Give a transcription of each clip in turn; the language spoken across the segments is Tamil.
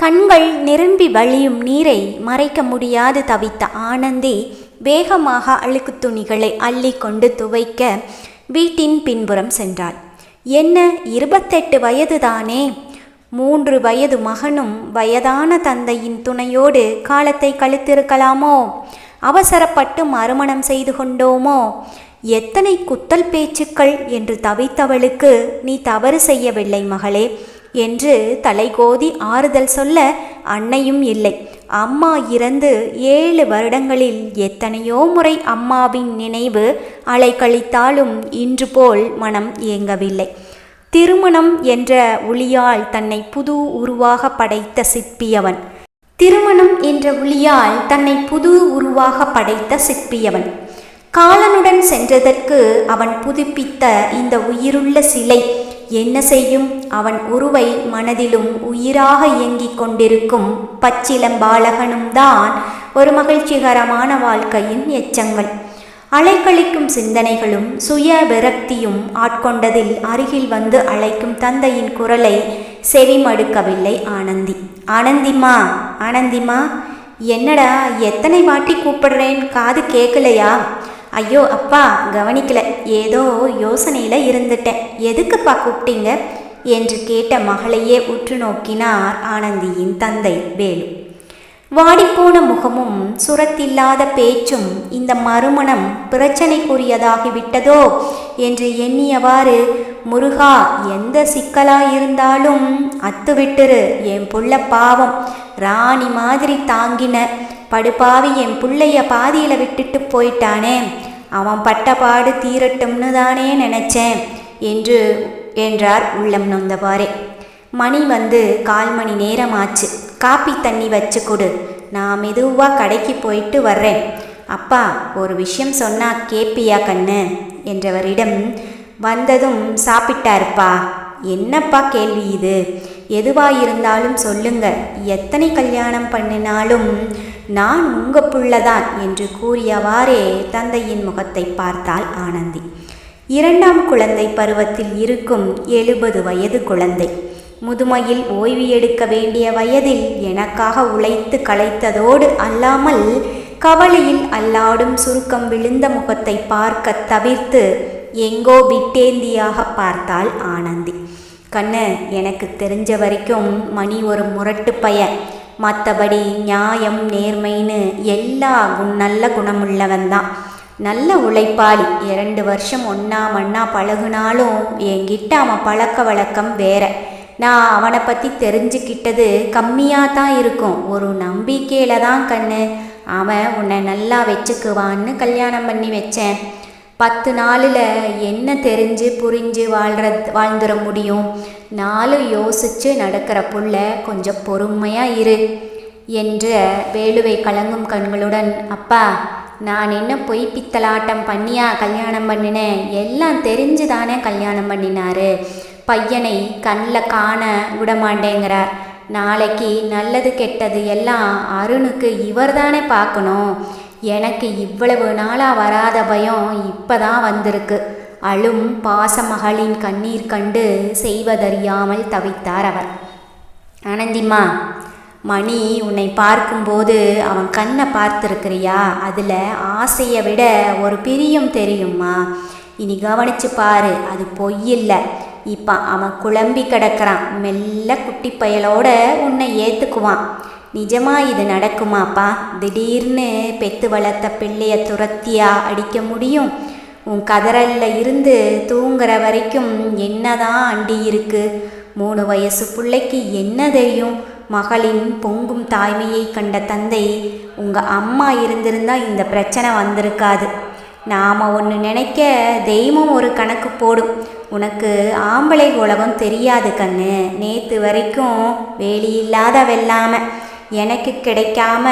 கண்கள் நிரம்பி வழியும் நீரை மறைக்க முடியாது தவித்த ஆனந்தி வேகமாக அழுக்கு துணிகளை அள்ளி கொண்டு துவைக்க வீட்டின் பின்புறம் சென்றாள். என்ன இருபத்தெட்டு வயதுதானே? மூன்று வயது மகனும் வயதான தந்தையின் துணையோடு காலத்தை கழித்திருக்கலாமோ? அவசரப்பட்டு மறுமணம் செய்து கொண்டோமோ? எத்தனை குத்தல் பேச்சுக்கள்? என்று தவித்தவளுக்கு நீ தவறு செய்யவில்லை மகளே. என்று தலைகோதி ஆறுதல் சொல்ல அன்னையும் இல்லை. அம்மா இறந்து ஏழு வருடங்களில் எத்தனையோ முறை அம்மாவின் நினைவு அலைக்கழித்தாலும் இன்று போல் மனம் இயங்கவில்லை திருமணம் என்ற ஒளியால் தன்னை புது உருவாக படைத்த சிற்பியவன். திருமணம் என்ற ஒளியால் தன்னை புது உருவாக படைத்த சிற்பியவன். காலனுடன் சென்றதற்கு அவன் புதுப்பித்த இந்த உயிருள்ள சிலை என்ன செய்யும்? அவன் உருவை மனதிலும் உயிராக இயங்கிக் கொண்டிருக்கும் பச்சிலம்பாலகனும் தான் ஒரு மகிழ்ச்சிகரமான வாழ்க்கையின் எச்சங்கள். அலைக்கழிக்கும் சிந்தனைகளும் சுய விரக்தியும் ஆட்கொண்டதில் அருகில் வந்து அழைக்கும் தந்தையின் குரலை செவிமடுக்கவில்லை ஆனந்தி. ஆனந்திமா ஆனந்திமா என்னடா எத்தனை வாட்டி கூப்பிடுறேன்? காது கேட்கலையா ஐயோ அப்பா கவனிக்கல. ஏதோ யோசனையில் இருந்துட்டேன். எதுக்குப்பா கூப்பிட்டீங்க? என்று கேட்ட மகளையே உற்று நோக்கினார் ஆனந்தியின் தந்தை வேலு. வாடிப்போன முகமும் சுரத்தில்லாத பேச்சும் இந்த மறுமணம் பிரச்சனைக்குரியதாகிவிட்டதோ என்று எண்ணியவாறு முருகா எந்த சிக்கலாயிருந்தாலும் அத்து விட்டுரு என் புள்ள பாவம் ராணி மாதிரி தாங்கின. படுபாவி என் புள்ளைய பாதியில் விட்டுட்டு போயிட்டானே. அவன் பட்டபாடு தீரட்டும்னு தானே நினச்சேன் என்று என்றார் உள்ளம் நொந்தவாறே மணி வந்து கால் மணி நேரம் ஆச்சு காப்பி தண்ணி வச்சு கொடு. நான் மெதுவாக கடைக்கு போயிட்டு வர்றேன். அப்பா ஒரு விஷயம் சொன்னா கேப்பியா கண்ணு? என்றவரிடம் வந்ததும் சாப்பிட்டாருப்பா. என்னப்பா கேள்வி இது? எதுவாக இருந்தாலும் சொல்லுங்க. எத்தனை கல்யாணம் பண்ணினாலும் நான் உங்க புள்ளதான் என்று கூறியவாறே தந்தையின் முகத்தை பார்த்தாள் ஆனந்தி. இரண்டாம் குழந்தை பருவத்தில் இருக்கும் எழுபது வயது குழந்தை. முதுமையில் ஓய்வு எடுக்க வேண்டிய வயதில் எனக்காக உழைத்து களைத்ததோடு அல்லாமல் கவலையில் அல்லாடும் சுருக்கம் விழுந்த முகத்தை பார்க்க தவிர்த்து எங்கோ விட்டேந்தியாக பார்த்தாள் ஆனந்தி. கண்ணு எனக்கு தெரிஞ்ச வரைக்கும் மணி ஒரு முரட்டு பையன் மற்றபடி நியாயம் நேர்மைன்னு எல்லா குண நல்ல குணமுள்ளவன் தான். நல்ல உழைப்பாளி. இரண்டு வருஷம் ஒன்னா மண்ணா பழகுனாலும் என்கிட்ட அவன் பழக்க வழக்கம் வேற. நான் அவனை பற்றி தெரிஞ்சுக்கிட்டது கம்மியாக தான் இருக்கும். ஒரு நம்பிக்கையில் தான் கண்ணு. அவன் உன்னை நல்லா வச்சுக்குவான்னு கல்யாணம் பண்ணி வச்சேன். பத்து நாளில் என்ன தெரிஞ்சு புரிஞ்சு வாழ்கிற வாழ்ந்துட முடியும்? நாலு யோசித்து நடக்கிற புள்ள கொஞ்சம் பொறுமையாக இரு என்ற வேலுவை கலங்கும் கண்களுடன் அப்பா நான் என்ன பொய் பித்தலாட்டம் பண்ணியா கல்யாணம் பண்ணினேன்? எல்லாம் தெரிஞ்சு தானே கல்யாணம் பண்ணினாரு? பையனை கண்ணில் காண விடமாட்டேங்கிறார். நாளைக்கு நல்லது கெட்டது எல்லாம் அருணுக்கு இவர் தானே பார்க்கணும். எனக்கு இவ்வளவு நாளாக வராத பயம் இப்போ தான் வந்திருக்கு. அழும் பாசமகளின் கண்ணீர் கண்டு செய்வதறியாமல் தவித்தார் அவர். ஆனந்திம்மா மணி உன்னை பார்க்கும்போது அவன் கண்ணை பார்த்துருக்கிறியா? அதில் ஆசையை விட ஒரு பிரியம் தெரியுமா இனி கவனிச்சு பாரு அது பொய்யில்லை இப்போ அவன் குழம்பி கிடக்கிறான். மெல்ல குட்டி பயலோட உன்னை ஏற்றுக்குவான் நிஜமா இது நடக்குமாப்பா? திடீர்னு பெத்து வளர்த்த பிள்ளைய துரத்தியா அடிக்க முடியும்? உன் கதறல்ல இருந்து தூங்குற வரைக்கும் என்னதான் அண்டி இருக்கு? மூணு வயசு பிள்ளைக்கு என்ன தெரியும்? மகளின் பொங்கும் தாய்மையை கண்ட தந்தை உங்கள் அம்மா இருந்திருந்தா இந்த பிரச்சனை வந்திருக்காது. நாம் ஒன்று நினைக்க தெய்வம் ஒரு கணக்கு போடும். உனக்கு ஆம்பளை உலகம் தெரியாது கண்ணு. நேற்று வரைக்கும் வேலி இல்லாத வெல்லாம எனக்கு கிடைக்காம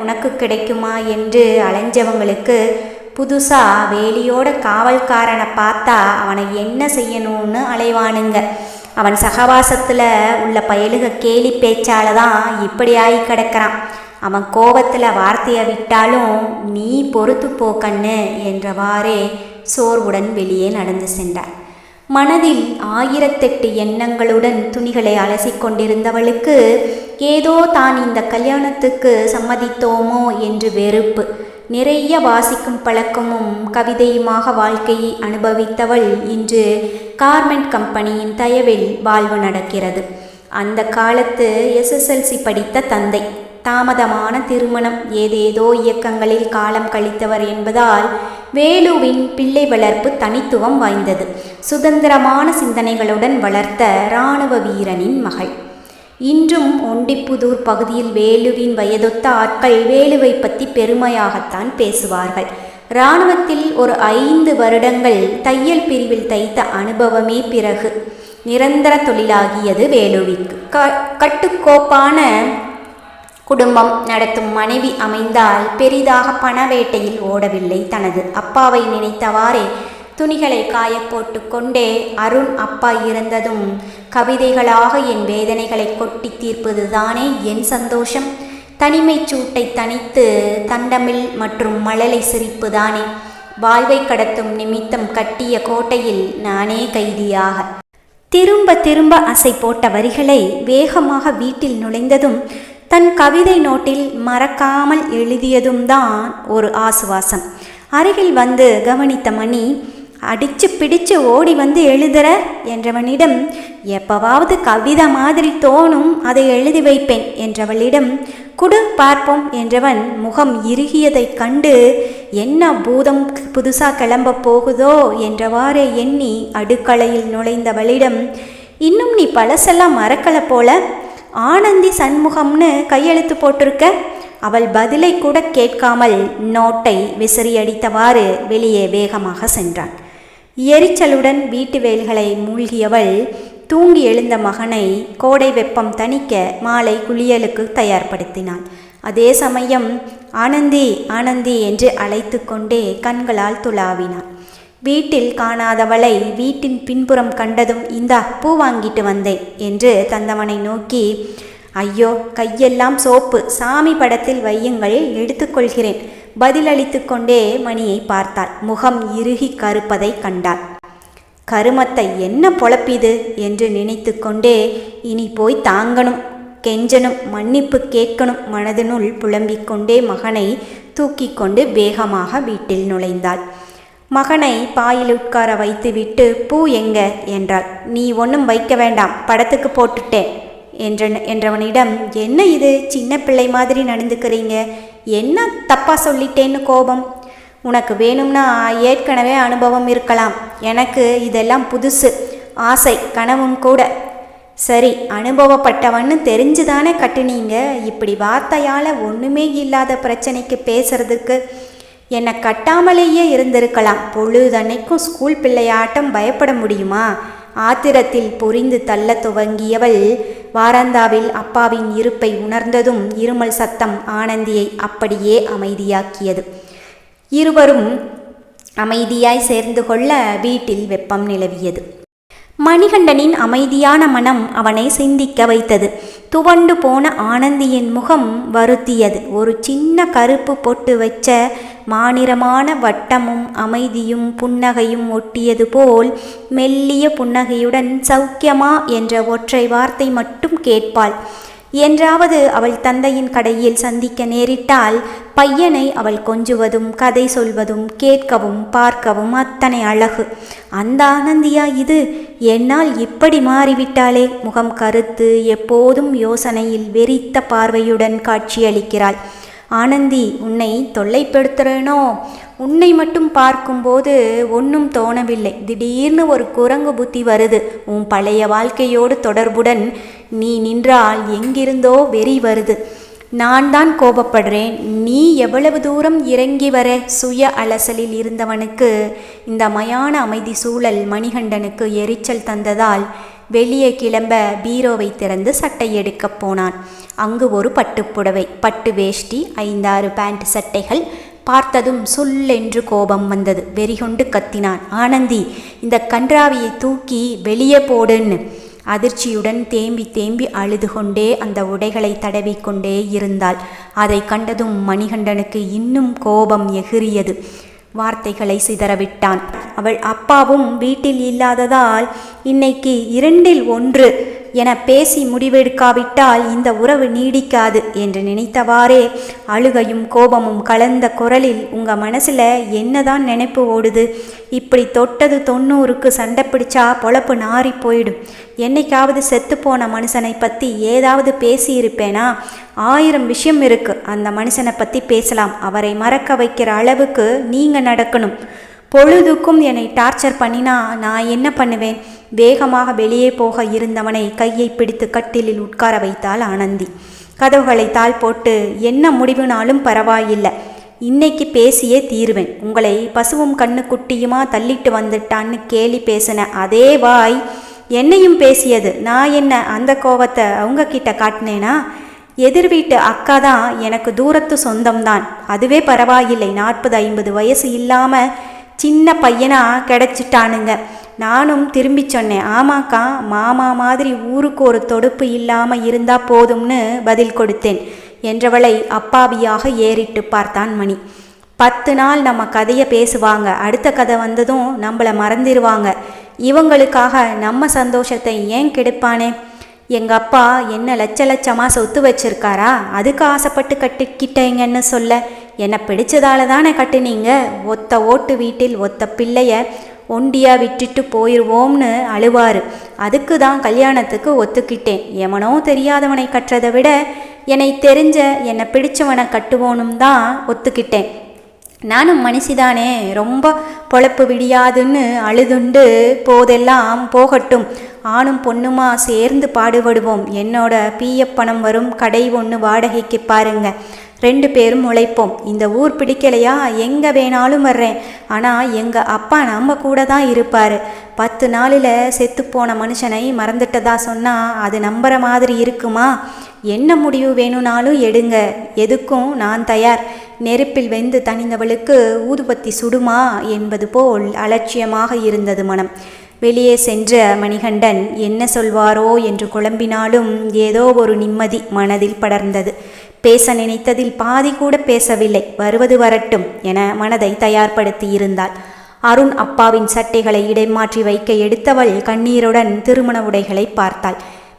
உனக்கு கிடைக்குமா என்று அலைஞ்சவங்களுக்கு புதுசாக வேலியோட காவல்காரனை பார்த்தா அவனை என்ன செய்யணும்னு அலைவானுங்க. அவன் சகவாசத்தில் உள்ள பயலுக கேலி பேச்சால தான் இப்படி ஆகி கிடக்கிறான். அவன் கோபத்தில் வார்த்தையை விட்டாலும் நீ பொறுத்து போ கண்ணு என்றவாறே சோர்வுடன் வெளியே நடந்து சென்றார். மனதில் ஆயிரத்தெட்டு எண்ணங்களுடன் துணிகளை அலசிக்கொண்டிருந்தவளுக்கு ஏதோ தான் இந்த கல்யாணத்துக்கு சம்மதித்தோமோ என்று வெறுப்பு. நிறைய வாசிக்கும் பழக்கமும் கவிதையுமாக வாழ்க்கையை அனுபவித்தவள் இன்று கார்மெண்ட் கம்பெனியின் தயவில் வாழ்வு நடக்கிறது. அந்த காலத்து எஸ்எஸ்எல்சி படித்த தந்தை. தாமதமான திருமணம் ஏதேதோ இயக்கங்களில் காலம் கழித்தவர் என்பதால் வேலுவின் பிள்ளை வளர்ப்பு தனித்துவம் வாய்ந்தது. சுதந்திரமான சிந்தனைகளுடன் வளர்த்த இராணுவ வீரனின் மகள். இன்றும் ஒண்டிப்புதூர் பகுதியில் வேலுவின் வயதொத்த ஆட்கள் வேலுவை பற்றி பெருமையாகத்தான் பேசுவார்கள். இராணுவத்தில் ஒரு ஐந்து வருடங்கள் தையல் பிரிவில் தைத்த அனுபவமே பிறகு நிரந்தர தொழிலாகியது வேலுவிற்கு. க கட்டுக்கோப்பான குடும்பம் நடத்தும் மனைவி அமைந்தால் பெரிதாக பணவேட்டையில் ஓடவில்லை தனது அப்பாவை நினைத்தவாறே துணிகளை காய போட்டு கொண்டே அருண் அப்பா இறந்ததும் கவிதைகளாக என் வேதனைகளை கொட்டி தீர்ப்பதுதானே என் சந்தோஷம்? தனிமைச் சூட்டை தனித்து தண்டமில் மற்றும் மழலை சிரிப்பு தானே வாழ்வை கடத்தும் நிமித்தம் கட்டிய கோட்டையில் நானே கைதியாக. திரும்ப திரும்ப அசை போட்ட வரிகளை வேகமாக வீட்டில் நுழைந்ததும் தன் கவிதை நோட்டில் மறக்காமல் எழுதியதும் தான் ஒரு ஆசுவாசம். அருகில் வந்து கவனித்த மணி அடிச்சு பிடிச்சு ஓடி வந்து எழுதுற? என்றவனிடம் எப்பவாவது கவிதை மாதிரி தோணும் அதை எழுதி வைப்பேன் என்றவளிடம் குடு பார்ப்போம் என்றவன் முகம் இறுகியதைக் கண்டு என்ன பூதம் புதுசா கிளம்ப போகுதோ? என்றவாறே எண்ணி அடுக்களையில் நுழைந்தவளிடம் இன்னும் நீ பழசெல்லாம் மறக்கலை போல? ஆனந்தி சண்முகம்னு கையெழுத்து போட்டிருக்க. அவள் பதிலை கூட கேட்காமல் நோட்டை விசிறியடித்தவாறு வெளியே வேகமாக சென்றான். எரிச்சலுடன் வீட்டு வேல்களை மூழ்கியவள் தூங்கி எழுந்த மகனை கோடை வெப்பம் தணிக்க மாலை குளியலுக்கு தயார்படுத்தினாள். அதே சமயம் ஆனந்தி ஆனந்தி என்று அழைத்து கொண்டே கண்களால் துளாவினாள். வீட்டில் காணாதவளை வீட்டின் பின்புறம் கண்டதும் இந்தா பூ வாங்கிட்டு வந்தேன் என்று தந்தவனை நோக்கி ஐயோ கையெல்லாம் சோப்பு சாமி படத்தில் வையுங்கள் எடுத்துக்கொள்கிறேன் பதிலளித்து கொண்டே மணியை பார்த்தாள். முகம் இறுகி கருப்பதை கண்டாள். கருமத்தை என்ன பொழப்பிது என்று நினைத்து கொண்டே இனி போய் தாங்கணும் கெஞ்சனும் மன்னிப்பு கேட்கணும் மனதினுள் புலம்பிக் கொண்டே மகனை தூக்கி கொண்டு வேகமாக வீட்டில் நுழைந்தாள். மகனை பாயில் உட்கார வைத்துவிட்டு பூ எங்க? என்றாள். நீ ஒன்றும் வைக்க வேண்டாம் படத்துக்கு போட்டுட்டேன். என்ற என்றவனிடம் என்ன இது? சின்ன பிள்ளை மாதிரி நடந்துக்கிறீங்க. என்ன தப்பா சொல்லிட்டேன்னு கோபம்? உனக்கு வேணும்னா ஏற்கனவே அனுபவம் இருக்கலாம். எனக்கு இதெல்லாம் புதுசு. ஆசை கனவும் கூட. சரி அனுபவப்பட்டவன்னு தெரிஞ்சுதானே கட்டுனீங்க. இப்படி வார்த்தையால் ஒன்றுமே இல்லாத பிரச்சனைக்கு பேசுறதுக்கு என்னை கட்டாமலேயே இருந்திருக்கலாம். பொழுதன்னைக்கும் ஸ்கூல் பிள்ளையாட்டம் பயப்பட முடியுமா? ஆத்திரத்தில் பொரிந்து தள்ள துவங்கியவள் வாராந்தாவில் அப்பாவின் இருப்பை உணர்ந்ததும் இருமல் சத்தம் ஆனந்தியை அப்படியே அமைதியாக்கியது. இருவரும் அமைதியாய் சேர்ந்து கொள்ள வீட்டில் வெப்பம் நிலவியது. மணிகண்டனின் அமைதியான மனம் அவனை சிந்திக்க வைத்தது. துவண்டு போன ஆனந்தியின் முகம் வருத்தியது. ஒரு சின்ன கருப்பு பொட்டு வச்ச மாநிறமான வட்டமும் அமைதியும் புன்னகையும் ஒட்டியது போல் மெல்லிய புன்னகையுடன் சௌக்கியமா என்ற ஒற்றை வார்த்தை மட்டும் கேட்பாள். என்றாவது அவள் தந்தையின் கடையில் சந்திக்க நேரிட்டால் பையனை அவள் கொஞ்சுவதும் கதை சொல்வதும் கேட்கவும் பார்க்கவும் அத்தனை அழகு. அந்த ஆனந்தியா இது? என்னால் இப்படி மாறிவிட்டாளே. முகம் கருத்து எப்போதும் யோசனையில் வெறித்த பார்வையுடன் காட்சியளிக்கிறாள். ஆனந்தி உன்னை தொல்லைப்படுத்துகிறேனோ உன்னை மட்டும் பார்க்கும்போது ஒன்றும் தோணவில்லை. திடீர்னு ஒரு குரங்கு புத்தி வருது. உன் பழைய வாழ்க்கையோடு தொடர்புடன் நீ நின்றால் எங்கிருந்தோ வெறி வருது. நான் தான் கோபப்படுறேன். நீ எவ்வளவு தூரம் இறங்கி வர சுய அலசலில் இருந்தவனுக்கு இந்த மயான அமைதி சூழல் மணிகண்டனுக்கு எரிச்சல் தந்ததால் வெளியே கிளம்ப பீரோவை திறந்து சட்டை எடுக்கப் போனான். அங்கு ஒரு பட்டுப்புடவை பட்டு வேஷ்டி ஐந்தாறு பேண்ட் சட்டைகள் பார்த்ததும் சொல்லென்று கோபம் வந்தது. வெறிகொண்டு கத்தினான். ஆனந்தி இந்த கன்றாவியை தூக்கி வெளியே போடுன்னு. அதிர்ச்சியுடன் தேம்பி தேம்பி அழுது கொண்டே அந்த உடைகளை தடவிக்கொண்டே இருந்தாள். அதை கண்டதும் மணிகண்டனுக்கு இன்னும் கோபம் எகிறியது. வார்த்தைகளை சிதறவிட்டான். அவள் அப்பாவும் வீட்டில் இல்லாததால் இன்னைக்கு இரண்டில் ஒன்று என பேசி முடிவெடுக்காவிட்டால் இந்த உறவு நீடிக்காது என்று நினைத்தவாறே அழுகையும் கோபமும் கலந்த குரலில் உங்க மனசுல என்னதான் நினைப்பு ஓடுது? இப்படி தொட்டது தொண்ணூறுக்கு சண்டை பிடிச்சா பொழப்பு நாறி போயிடும். என்னைக்காவது செத்துப்போன மனுஷனை பற்றி ஏதாவது பேசியிருப்பேனா? ஆயிரம் விஷயம் இருக்கு. அந்த மனுஷனை பற்றி பேசலாம். அவரை மறக்க வைக்கிற அளவுக்கு நீங்கள் நடக்கணும். பொழுதுக்கும் என்னை டார்ச்சர் பண்ணினா நான் என்ன பண்ணுவேன்? வேகமாக வெளியே போக இருந்தவனை கையை பிடித்து கட்டிலில் உட்கார வைத்தாள் ஆனந்தி. கதவுகளை தாள் போட்டு என்ன முடிவுனாலும் பரவாயில்லை. இன்னைக்கு பேசியே தீருவேன். உங்களை பசுவும் கண்ணுக்குட்டியுமா தள்ளிட்டு வந்துட்டான்னு கேலி பேசின அதே வாய் என்னையும் பேசியது. நான் என்ன அந்த கோவத்தை அவங்க கிட்ட காட்டினேனா? எதிர் வீட்டு அக்கா தான் எனக்கு தூரத்து சொந்தம்தான். அதுவே பரவாயில்லை. நாற்பது ஐம்பது வயசு இல்லாமல் சின்ன பையனாக கிடச்சிட்டானுங்க. நானும் திரும்பி சொன்னேன் ஆமாக்கா மாமா மாதிரி ஊருக்கு ஒரு தொடுப்பு இல்லாமல் இருந்தா போதும்னு பதில் கொடுத்தேன் என்றவளை அப்பாவியாக ஏறிட்டு பார்த்தான் மணி. பத்து நாள் நம்ம கதையை பேசுவாங்க அடுத்த கதை வந்ததும் நம்மளை மறந்துடுவாங்க இவங்களுக்காக நம்ம சந்தோஷத்தை ஏன் கெடுப்பானே? எங்கள் அப்பா என்ன லட்ச லட்சமாக சொத்து வச்சிருக்காரா? அதுக்கு ஆசைப்பட்டு கட்டிக்கிட்டேங்கன்னு சொல்ல என்னை பிடிச்சதால தானே கட்டுனீங்க? ஒத்த ஓட்டு வீட்டில் ஒத்த பிள்ளைய ஒண்டியாக விட்டுட்டு போயிடுவோம்னு அழுவார். அதுக்கு தான் கல்யாணத்துக்கு ஒத்துக்கிட்டேன். எவனோ தெரியாதவனை கட்டுறதை விட என்னை தெரிஞ்ச என்னை பிடிச்சவனை கட்டுவோனும் தான் ஒத்துக்கிட்டேன். நானும் மனுஷிதானே ரொம்ப பொழப்பு விடியாதுன்னு அழுதுண்டு போதெல்லாம் போகட்டும். ஆணும் பொண்ணுமா சேர்ந்து பாடுபடுவோம். என்னோட பிஎஃப் பணம் வரும் கடை ஒன்று வாடகைக்கு பாருங்கள் ரெண்டு பேரும் உழைப்போம். இந்த ஊர் பிடிக்கலையா? எங்கே வேணாலும் வர்றேன். ஆனால் எங்கள் அப்பா நம்ம கூட தான் இருப்பார். பத்து நாளில் செத்துப்போன மனுஷனை மறந்துட்டதா சொன்னால் அது நம்புற மாதிரி இருக்குமா? என்ன முடிவு வேணும்னாலும் எடுங்க. எதுக்கும் நான் தயார். நெருப்பில் வெந்து தணிந்தவளுக்கு ஊதுபத்தி சுடுமா என்பது போல் அலட்சியமாக இருந்தது மனம். வெளியே சென்ற மணிகண்டன் என்ன சொல்வாரோ என்று குழம்பினாலும் ஏதோ ஒரு நிம்மதி மனதில் படர்ந்தது. பேச நினைத்ததில் பாதி கூட பேசவில்லை. வருவது வரட்டும் என மனதை தயார்படுத்தி இருந்தாள் அருண் அப்பாவின் சட்டைகளை இடைமாற்றி வைக்க எடுத்தவள் கண்ணீருடன் திருமண உடைகளை பார்த்தாள்.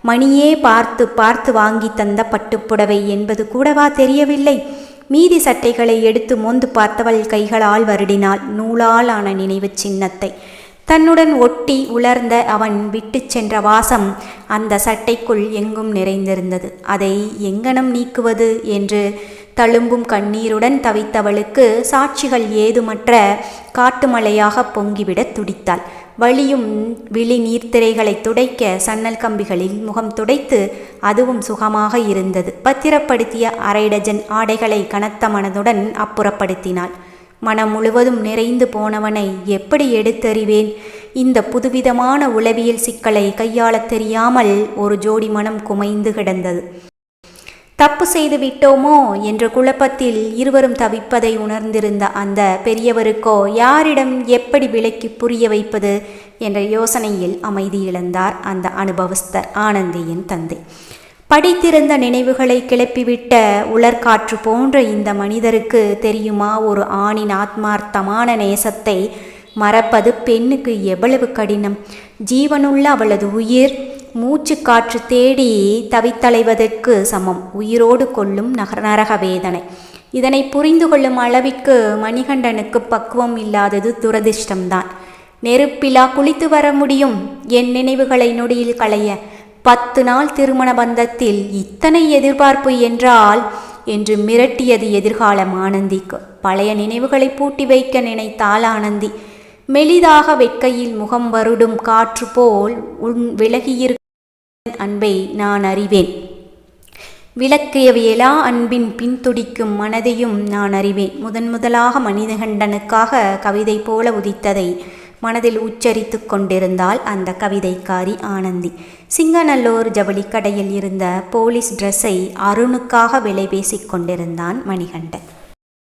மணியே பார்த்து பார்த்து வாங்கி தந்த பட்டுப்புடவை என்பது கூடவா தெரியவில்லை. மீதி சட்டைகளை எடுத்து மோந்து பார்த்தவள் கைகளால் வருடினாள். நூலால் ஆன நினைவு சின்னத்தை. தன்னுடன் ஒட்டி உலர்ந்த அவன் விட்டு சென்ற வாசம் அந்த சட்டைக்குள் எங்கும் நிறைந்திருந்தது. அதை எங்கனம் நீக்குவது என்று தழும்பும் கண்ணீருடன் தவித்தவளுக்கு சாட்சிகள் ஏதுமற்ற காட்டுமலையாக பொங்கிவிட துடித்தாள். வழியும் விழி நீர்த்திரைகளை துடைக்க சன்னல் கம்பிகளில் முகம் துடைத்து அதுவும் சுகமாக இருந்தது. பத்திரப்படுத்திய அரை டஜன் ஆடைகளை கனத்த மனதுடன் அப்புறப்படுத்தினாள். மனம் முழுவதும் நிறைந்து போனவனை எப்படி எடுத்தறிவேன்? இந்த புதுவிதமான உளவியல் சிக்கலை கையாளத் தெரியாமல் ஒரு ஜோடி மனம் குமைந்து கிடந்தது. தப்பு செய்து விட்டோமோ என்ற குழப்பத்தில் இருவரும் தவிப்பதை உணர்ந்திருந்த அந்த பெரியவருக்கோ யாரிடம் எப்படி விலைக்கு புரிய வைப்பது? என்ற யோசனையில் அமைதி இழந்தார் அந்த அனுபவஸ்தர் ஆனந்தியின் தந்தை. படித்திருந்த நினைவுகளை கிளப்பிவிட்ட உலர்காற்று போன்ற இந்த மனிதருக்கு தெரியுமா? ஒரு ஆணின் ஆத்மார்த்தமான நேசத்தை மறப்பது பெண்ணுக்கு எவ்வளவு கடினம். ஜீவனுள்ள அவளது உயிர் மூச்சு காற்று தேடி தவித்தலைவதற்கு சமம். உயிரோடு கொள்ளும் நரக வேதனை இதனை புரிந்து கொள்ளும் அளவிற்கு மணிகண்டனுக்கு பக்குவம் இல்லாதது துரதிர்ஷ்டம்தான். நெருப்பிலா குளித்து வர முடியும்? என் நினைவுகளை நொடியில் களைய. பத்து நாள் திருமண பந்தத்தில் இத்தனை எதிர்பார்ப்பு என்றால் என்று மிரட்டியது எதிர்காலம் ஆனந்திக்கு. பழைய நினைவுகளை பூட்டி வைக்க நினைத்தாள் ஆனந்தி. மெலிதாக வெட்கையில் முகம் வருடும் காற்று போல் உன் விலகியிருக்கும் அன்பை நான் அறிவேன். விளக்கியவியலா அன்பின் பின்துடிக்கும் மனதையும் நான் அறிவேன். முதன் முதலாக மனிதகண்டனுக்காக கவிதை போல உதித்ததை மனதில் உச்சரித்து கொண்டிருந்தாள் அந்த கவிதைக்காரி ஆனந்தி. சிங்கநல்லூர் ஜவுளிக்கடையில் இருந்த போலீஸ் ட்ரெஸ்ஸை அருணுக்காக விலை பேசிக் கொண்டிருந்தான் மணிகண்டன்.